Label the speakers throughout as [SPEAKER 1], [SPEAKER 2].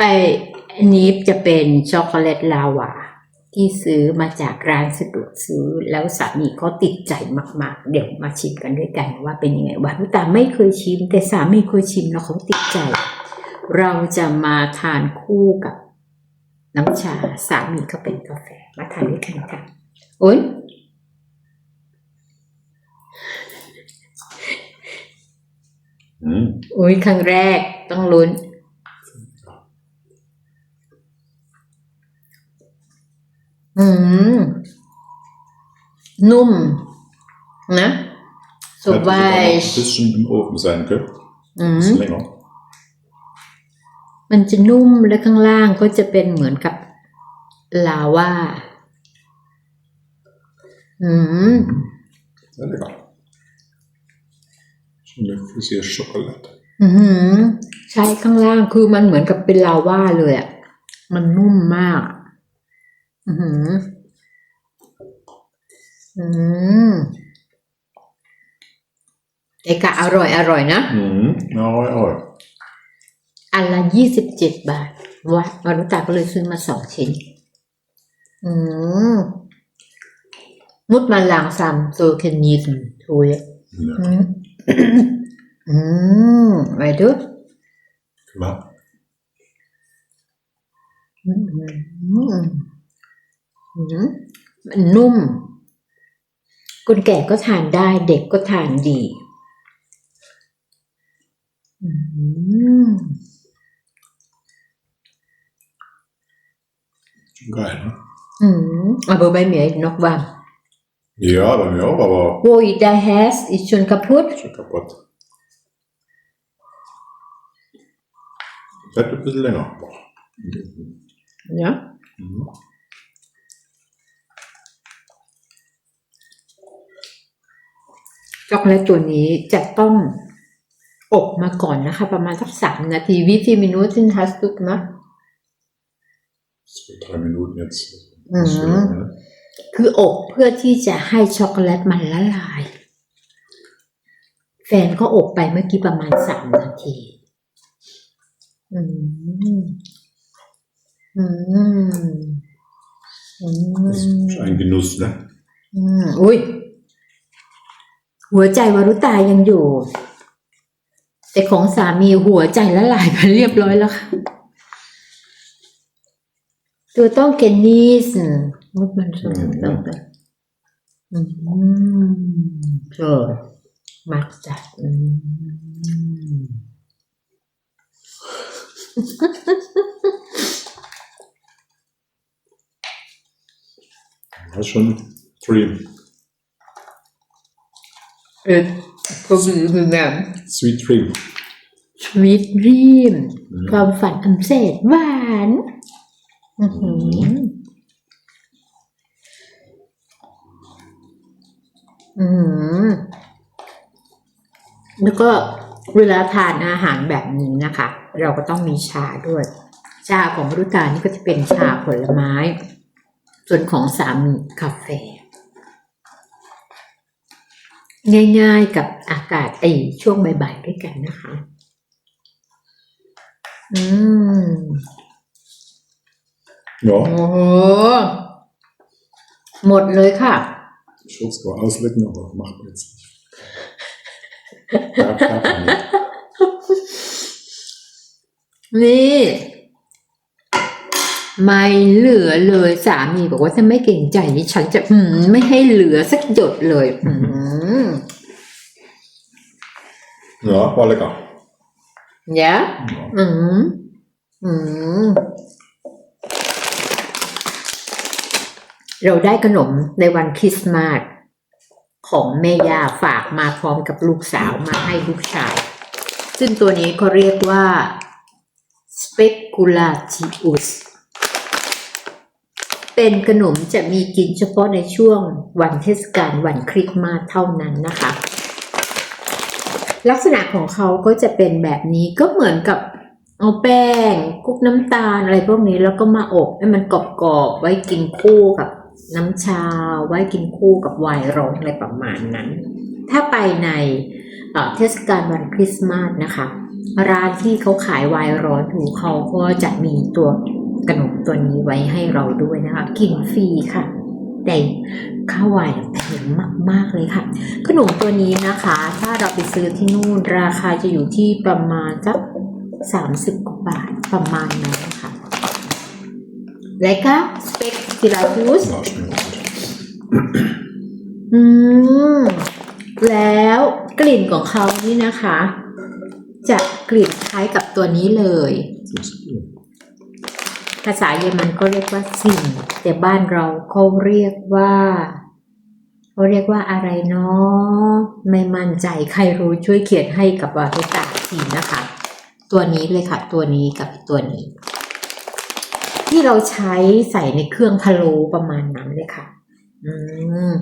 [SPEAKER 1] ไออันนี้จะเป็นช็อกโกแลตลาวาที่ซื้อมาจากร้านสะดวกซื้อ แล้วสามีเขาติดใจมาก ๆ เดี๋ยวมาชิมกันด้วยกันว่าเป็นยังไงวารุตาไม่เคยชิม แต่สามีเคยชิมแล้วเขาติดใจ เราจะมาทานคู่กับน้ำชาสามีก็เป็นกาแฟมาทานด้วยกันค่ะโอ้ย
[SPEAKER 2] Mm.
[SPEAKER 1] อุ้ยครั้งแรกต้องลุ้น อืม นุ่ม นะส
[SPEAKER 2] Hätte
[SPEAKER 1] บาย
[SPEAKER 2] sogar noch ein bisschen im Ofen sein können.
[SPEAKER 1] อื
[SPEAKER 2] Ein
[SPEAKER 1] ม
[SPEAKER 2] bisschen länger.
[SPEAKER 1] มันจะนุ่มและข้างล่างก็จะเป็นเหมือนกับลาวาอืม
[SPEAKER 2] Sehr lecker. Schon eine flüssige Schokolade.
[SPEAKER 1] อือหือใช่ข้างล่างคือมันเหมือนกับเป็นลาวาเลยอะมันนุ่มมาก อือหืออืมเอกะอร่อยอร่อยนะ
[SPEAKER 2] Mm. Ja, ja.
[SPEAKER 1] อันละยี่สิบเจ็ดบาทวะวารุตาก็เลยซื้อมาสองชิ้น อืมมุดมาลางซัมโซเคนยีนทูย
[SPEAKER 2] ja.
[SPEAKER 1] อืมอืมไปดู
[SPEAKER 2] Klar.
[SPEAKER 1] อืมอืมอืม มันนุ่ม คนแก่ก็ทานได้ เด็กก็ทานดีอืม
[SPEAKER 2] Schon geil, ne?
[SPEAKER 1] อืม aber bei mir ist noch warm
[SPEAKER 2] Ja, bei mir auch, aber
[SPEAKER 1] wo ich da hast ist schon kaputt
[SPEAKER 2] schon kaputt. Bleibt ein bisschen länger.
[SPEAKER 1] ja
[SPEAKER 2] Mhm.
[SPEAKER 1] ช็อกโกแลตตัวนี้จะต้องอบมาก่อนนะคะ ประมาณสักสามนาทีวิธีมินูทินฮัสตุกนะ
[SPEAKER 2] Zwei, drei Minuten jetzt.
[SPEAKER 1] Mhm.
[SPEAKER 2] Nicht so lange, ne?
[SPEAKER 1] คืออบเพื่อที่จะให้ช็อกโกแลตมันละลาย แฟนก็อบไปเมื่อกี้ประมาณสามนาที อืม อืม อื
[SPEAKER 2] Das
[SPEAKER 1] ม
[SPEAKER 2] ist ein Genuss, ne?
[SPEAKER 1] อืมอุ้ย หัวใจวรุตายังอยู่ แต่ของสามีหัวใจละลายไปเรียบร้อยแล้วค่ะตัวต้องเกนนิสมุดมันสมต้องกันอืมเออมักจัดอืม
[SPEAKER 2] Das ist schon Dream.
[SPEAKER 1] เออก็คือคือแบบ
[SPEAKER 2] Sweet Dream.
[SPEAKER 1] ชีวิตรีมความฝันอันแสนหวานอื้อหืออืมแล้วก็เวลาทานอาหารแบบนี้นะคะ เราก็ต้องมีชาด้วย ชาของรุตานี่ก็จะเป็นชาผลไม้ ส่วนของสามีกาแฟ ง่ายๆกับอากาศไอช่วงบ่ายๆด้วยกันนะคะ อืม
[SPEAKER 2] Ja,
[SPEAKER 1] โอ้โห หมดเลยค่ะ
[SPEAKER 2] ich würde es zwar auslecken, aber macht man jetzt nicht. Ja, darf man nicht.
[SPEAKER 1] นี่ ไม่เหลือเลยสามีบอกว่าถ้าไม่เก่งใจนี่ฉันจะอืมไม่ให้เหลือสักหยดเลย อืม
[SPEAKER 2] Ja, war lecker.
[SPEAKER 1] ยะ
[SPEAKER 2] Ja.
[SPEAKER 1] อืม อืม เราได้ขนมในวันคริสต์มาสของแม่ย่าฝากมาพร้อมกับลูกสาวมาให้ลูกชาย ซึ่งตัวนี้เขาเรียกว่า speculatius เป็นขนมจะมีกินเฉพาะในช่วงวันเทศกาลวันคริสต์มาสเท่านั้นนะคะ ลักษณะของเขาก็จะเป็นแบบนี้ก็เหมือนกับเอาแป้งคุกน้ำตาลอะไรพวกนี้แล้วก็มาอบให้มันกรอบๆไว้กินคู่กับน้ำชาไว้กินคู่กับไวน์ร้อนอะไรประมาณนั้น ถ้าไปในเเทศกาลวันคริสต์มาสนะคะ ร้านที่เขาขายไวน์ร้อนอยู่เขาก็จะมีตัว ขนมตัวนี้ไว้ให้เราด้วยนะคะ กินฟรีค่ะ แต่ข้าวไวน์แพงมาก ๆ เลยค่ะ ขนมตัวนี้นะคะ ถ้าเราไปซื้อที่นู่นราคาจะอยู่ที่ประมาณสักสามสิบกว่าบาทประมาณนั้นนะคะ Lekker, spek Syracuse.
[SPEAKER 2] Ja, schmeckt gut.
[SPEAKER 1] อืม แล้วกลิ่นของเขานี่นะคะ จะกลิ่นคล้ายกับตัวนี้เลย ภาษาเยอรมันก็เรียกว่าสิ่ง แต่บ้านเราเขาเรียกว่าเขาเรียกว่าอะไรเนาะไม่มั่นใจใครรู้ช่วยเขียนให้กับวารุตาทีนะคะ ตัวนี้เลยค่ะ ตัวนี้กับตัวนี้ ที่เราใช้ใส่ในเครื่องพะโล้ประมาณนั้นเลยค่ะ อืม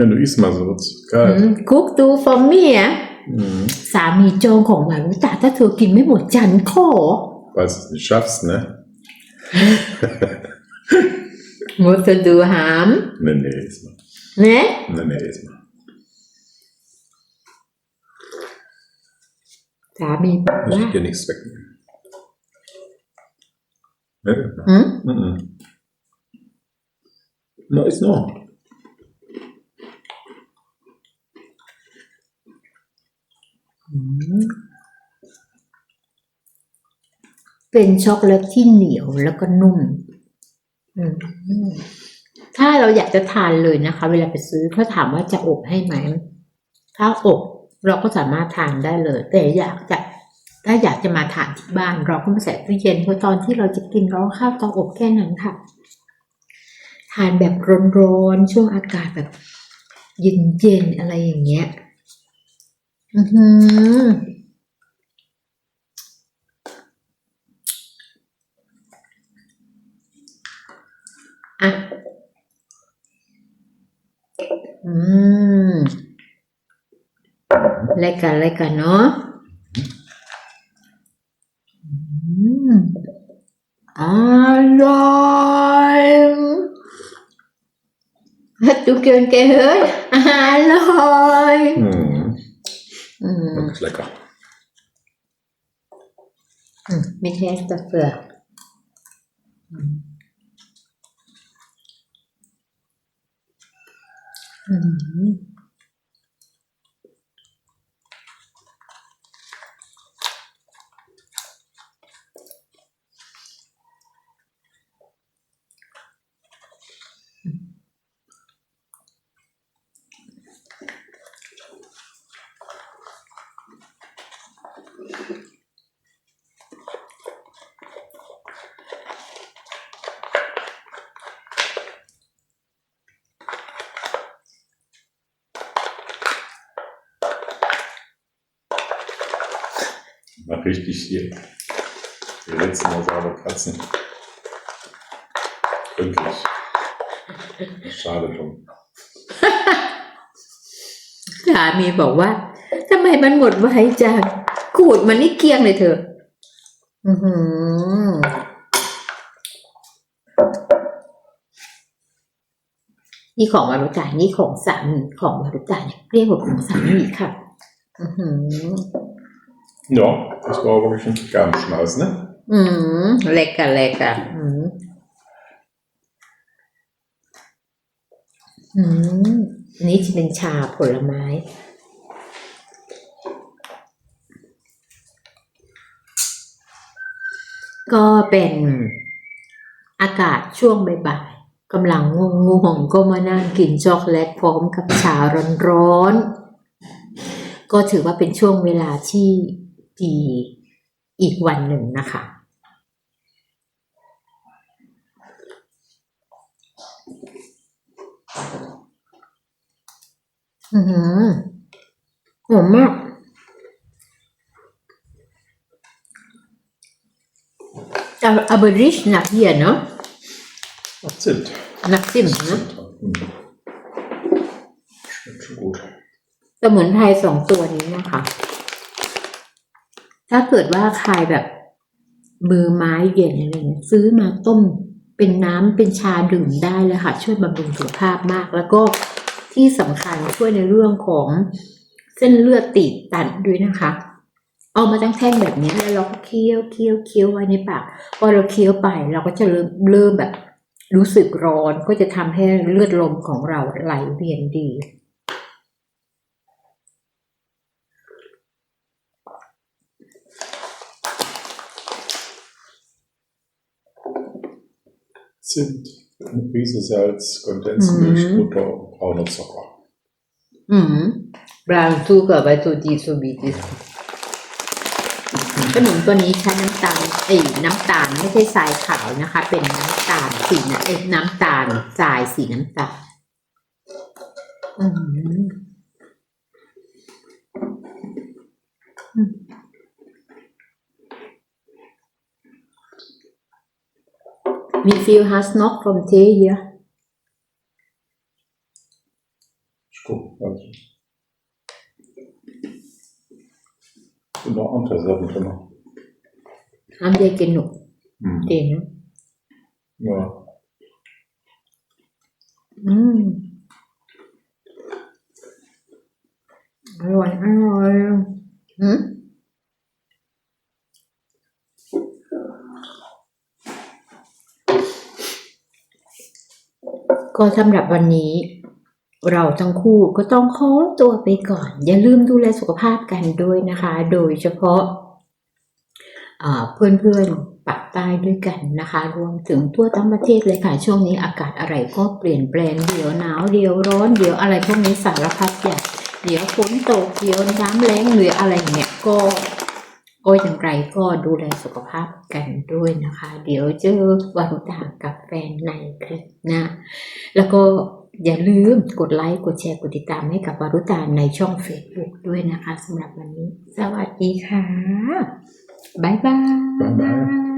[SPEAKER 2] Ja, du isst mal so. Das ist geil.
[SPEAKER 1] คุกดูฟอร์มี่อะ
[SPEAKER 2] Mhm.
[SPEAKER 1] สามีโจงของวารุตาถ้าเธอกินไม่หมดจันขอ
[SPEAKER 2] Falls du es nicht schaffst, ne?
[SPEAKER 1] มุสดูหาม
[SPEAKER 2] Nee, nee, iss mal.
[SPEAKER 1] เนะ
[SPEAKER 2] Nee, nee, iss mal.
[SPEAKER 1] สามีบอก
[SPEAKER 2] Ich
[SPEAKER 1] ว่า
[SPEAKER 2] will dir nichts wegnehmen. Ne?
[SPEAKER 1] อืม
[SPEAKER 2] Mhm. Na, ist noch.
[SPEAKER 1] เป็นช็อกโกแลตที่เหนียวแล้วก็นุ่มถ้าเราอยากจะทานเลยนะคะ เวลาไปซื้อเขาถามว่าจะอบให้ไหม ถ้าอบเราก็สามารถทานได้เลย แต่อยากจะถ้าอยากจะมาทานที่บ้าน เราก็มาใส่ตู้เย็นเพราะตอนที่เราจะกินเราข้าวเตาอบแค่นั้นค่ะ ทานแบบร้อนๆช่วงอากาศแบบเย็นๆอะไรอย่างเงี้ย อือ ออะ อืมเล็กกันเล็กกันเนาะอืมอร่อยฮัตตุเกินเกเฮ้ยอร่อย
[SPEAKER 2] Mhm.
[SPEAKER 1] อืม
[SPEAKER 2] Wirklich lecker.
[SPEAKER 1] อืมไม่ใช่ตะเฟืออืม อืม
[SPEAKER 2] War richtig hier. Die letzten Mal saure Katzen. Wirklich. Schade drum.
[SPEAKER 1] สามีบอกว่าทำไมมันหมดไวจังขูดมันนี่เกลี้ยงเลยเธอ อือหือ นี่ของวารุตานี่ของสามีของวารุตาเนี่ยเรียกว่าของสามีค่ะ อือหือ
[SPEAKER 2] Ja, das war wirklich ein Gabenschmaus, ne?
[SPEAKER 1] อืมเล็กอะเล็กอะอืมอืมนนี้จะเป็นชาผลไม้ ก็เป็นอากาศช่วงบ่ายๆกำลังงงง่วงๆก็มานั่งกินช็อกโกแลตพร้อมกับชาร้อนๆก็ถือว่าเป็นช่วงเวลาที่ ดีอีกวันหนึ่งนะคะ อือหือหอมมากอาอาเบริชนักเฮียเนาะ
[SPEAKER 2] Ach, Zimt.
[SPEAKER 1] นักซิมนะ
[SPEAKER 2] Hm. Schmeckt schon gut.
[SPEAKER 1] สมุนไพรสองตัวนี้นะคะ ถ้าเกิดว่าใครแบบมือไม้เย็นอะไรเงี้ยซื้อมาต้มเป็นน้ำเป็นชาดื่มได้เลยค่ะ ช่วยบำรุงสุขภาพมาก แล้วก็ที่สำคัญช่วยในเรื่องของเส้นเลือดตีบตันด้วยนะคะ เอามาตั้งแท่งแบบนี้แล้วเราก็เคี้ยวเคี้ยวเคี้ยวไว้ในปากพอเราเคี้ยวไปเราก็จะเริ่มเริ่มแบบรู้สึกร้อนก็จะทำให้เลือดลมของเราไหลเวียนดี
[SPEAKER 2] Zimt, eine Prise Salz, Kondensmilch,
[SPEAKER 1] Mhm.
[SPEAKER 2] Butter und brauner Zucker.
[SPEAKER 1] อืมบราวน์ซูกับไบทูดีซูบีดิสขนมตัวนี้ใช้น้ำตาลเอ้ยน้ำตาลไม่ใช่ทรายขาวนะคะ เป็นน้ำตาลสีน้ำเอ้ยน้ำตาลทรายสีน้ำตาลอืมอืม Wie viel hast du noch vom Tee hier?
[SPEAKER 2] Ich guck, also. Sind noch andere Sachen drin.
[SPEAKER 1] Haben wir genug?
[SPEAKER 2] Mhm.
[SPEAKER 1] Den, ne?
[SPEAKER 2] Ja,
[SPEAKER 1] อืม อร่อย อร่อยหืม ก็สำหรับวันนี้ เราทั้งคู่ก็ต้องขอตัวไปก่อน อย่าลืมดูแลสุขภาพกันด้วยนะคะ โดยเฉพาะอ่าเพื่อนๆปากใต้ด้วยกันนะคะ รวมถึงทั่วทั้งประเทศเลยค่ะ ช่วงนี้อากาศอะไรก็เปลี่ยนแปลงเดี๋ยวหนาวเดี๋ยวร้อนเดี๋ยวอะไรพวกนี้สารพัดอย่างเดี๋ยวฝนตกเดี๋ยวน้ำแล้งหรืออะไรเนี่ยก็ ก็อย่างไรก็ดูแลสุขภาพกันด้วยนะคะ เดี๋ยวเจอวันตากับแฟนในคลิปหนะแล้วก็อย่าลืมกดไลค์ กดแชร์ กดติดตามให้กับวารุตาในช่อง Facebook ด้วยนะคะสำหรับวันนี้ สวัสดีค่ะ บ๊ายบาย